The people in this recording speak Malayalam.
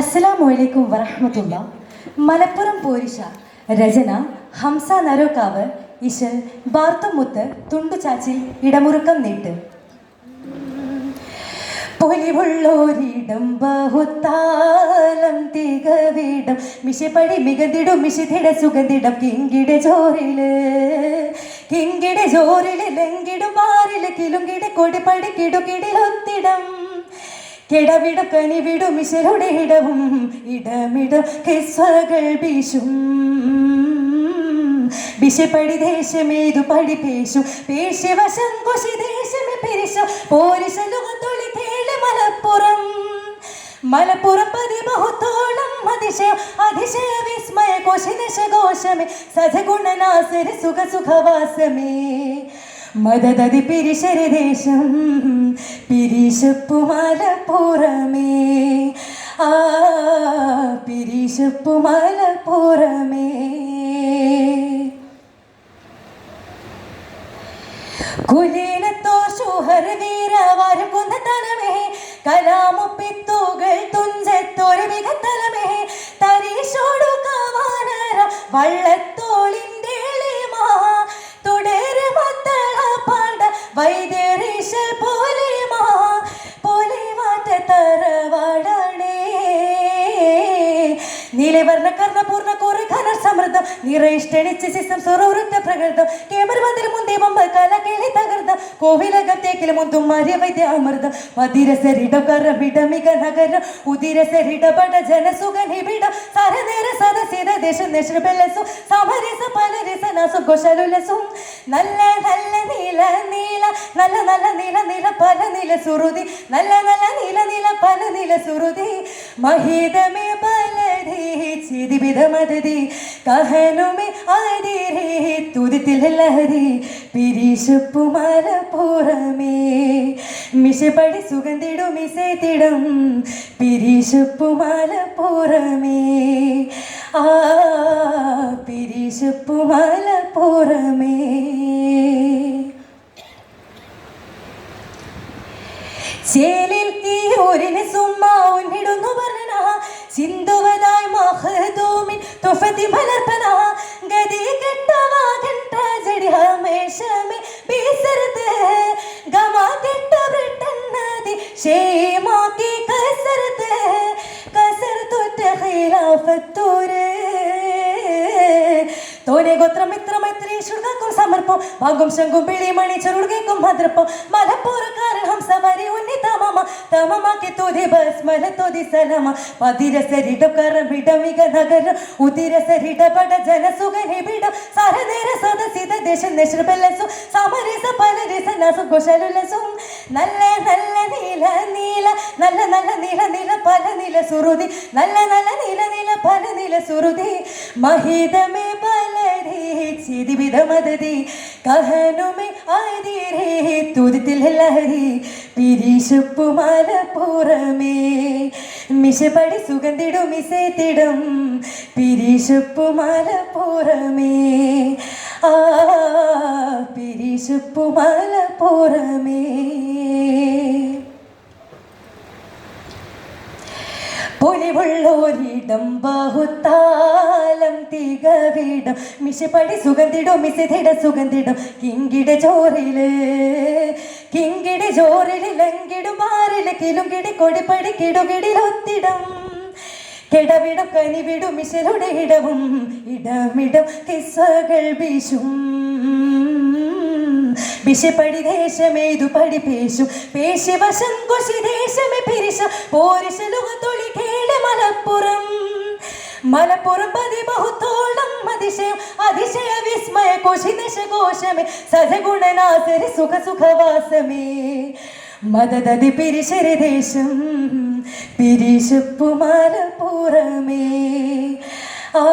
അസ്സലാമലൈക്കും വറഹമത്തുള്ള. മലപ്പുറം പോരിഷ രചന ഹംസ നരോക്കാവ് ഇശൽ ബാർത്തുമുത്ത് തുണ്ടുചാച്ചിൽ ഇടമുറുക്കം നീട്ട്. പൊലിവുള്ളോരിടം ബഹുത്താലം തികവിടം. മിശപ്പടി മികന്തിടും മിശിതിട സുഗന്ധിടം. കിങ്കിട ചോറിൽ കിങ്കിട ചോറിൽ ലങ്കിടും പാറിൽ കിലുങ്കിട കൊടിപ്പടി കിടുകിടിലൊത്തിടം കിടവിടം കനിവിടും മിശലുടെ ഇടവും ഇടമിടും കിസ്വകൾ വീശും. വിശപ്പടി ദേശമേതു പടി പേശു? പേശവശം കൊശി ദേശമേ പെരിശ. പോരിശലുകൊത്തൊളി തേൾ മലപ്പുറം. മലപ്പുറം പതി ബഹുത്തോളം അതിശയ അതിശയ വിസ്മയ കോശി ദശഘോഷമേ. സജഗുണനാസര സുഖ സുഖവാസമേ. മദതതി പിരിശരദേശം പിരിശപ്പുമല പുറമേ. ആ പിരിശപ്പുമല പുറമേ. കുലീനത്തോ ശുഹർ വീരവാര കുന്നത്തലമേ കലാമുപ്പിത്തുകൾ തുഞ്ചത്തൊരു മികത്തലമേ തരീശോടു കവാനര വള്ളത്തോളിന്റെ നിറയിഷ്ടണിച്ച് ശിസം സുറവൃത്ത പ്രകൃതം. കേമർ മന്ദിര മുന്തേ ബൊമ്മ കല കേളി തകർത്തം. കോവിലകത്തേക്കിൽ മുന്തും മര്യ വൈദ്യ അമൃതം. മതിരസരിടം കറബിട മിക നഗരം. ഉദിരസരിട പട ജനസുഖ നിബിടം സരനേര സദസിത ദേശ ബെല്ലസു സമരസ പലരസ നസു ഘോഷലുലസും നല്ല നല്ല നീല നീല. നല്ല നല്ല നീല നീല പല നീല സുറുതി. നല്ല നല്ല നീല നീല പല നീല സുറുതി. മഹിതമേ പലതി. ചിതിവിധ കഹനുമേ ആദിരേ തുതിത്തിൽ ലഹരി പിരിശുപ്പു പുറമേ. മിശപടി സുഗന്ധിടും മിസേത്തിടും പിരിശുപ്പു മലപ്പുറമേ ആ പിരിശുപ്പു മലപ്പുറമേ ചേലിൽ ഈ ഊരിന് സുമ്മാ പറഞ്ഞ മഹദൂമിൻ തുഫതി മലർപ്പന ഗതി കെട്ടവാകൻ ജടി ഹമേഷമേ ബീസർത്ത് ഗമാ കെട്ട ബ്രിട്ടൻ നദി ഷേമാക്കി കസർത്ത് കസർത്തുറ്റ ഖിലാഫത്തൂര് തോനെ ഗോത്രം മിത്ര മൈത്രി സമർപ്പം. ഭാഗം ശംഖും പിളി മണി ചെറുകേക്കും ഭദ്രപ്പം. മലപ്പുറക്കാരൻ ഹംസവരി ഉന്നി തമമ. തമമാക്കി തോതി ഭസ്മല തോതി സലമ പതിരസരിട കറമിടമിക കറമിട മിക നഗര. ഉതിരസരിടപട ജനസുഖനിബിട സഹനേര സദസിത ദേശ ബെല്ലസു സമരസ പലരസ നസു കുശലുലസു നല്ല നല്ല നീല നീല നല്ല നല്ല നീല നീല പല നീല സുറുതി. നല്ല നല്ല നീല നീല പല നീല സുറുതി. മഹിതമേ പലരി വിധമതതി കഹനുമേ ആദിരേ തുതിത്തിൽ ലഹരി പിരിശുപ്പു മലപ്പുറമേ മിശപടി സുഗന്ധിടും മിസേത്തിടും പിരിശുപ്പു മലപ്പുറമേ ആ പിരിശുപ്പു മലപ്പുറമേ പൊലിവുള്ളോരിടം ബഹുത്താലം തികവിടം. മിശപ്പടി സുഗന്ധിടും മിസിതിട സുഗന്ധിടും. കിങ്കിട ചോറിൽ കിങ്കിട ചോറിൽ ലങ്കിടും പാറിൽ കിലുങ്കിടി കൊടിപ്പടി കിടുകിടിലൊത്തിടം കെടവിടം കനിവിടും മിശലുടെ ഇടവും ഇടമിടം കിസ്സകൾ വീശും. വിശപ്പടി ദേശമേതു പടി പേശു പേശിവശം കൊശി ദേശമേ പിരിശ പോരിശലുകൊത്തൊളി കേള മലപ്പുറം. മലപ്പുറം പതി ബഹുത്തോളം അതിശയം. അതിശയ വിസ്മയ കോശി കോശമേ സജഗുണനാസരി സുഖ സുഖവാസമേ. മദതതി പിരിശരി ദേശം. പിരിശപ്പു മലപ്പുറമേ. ആ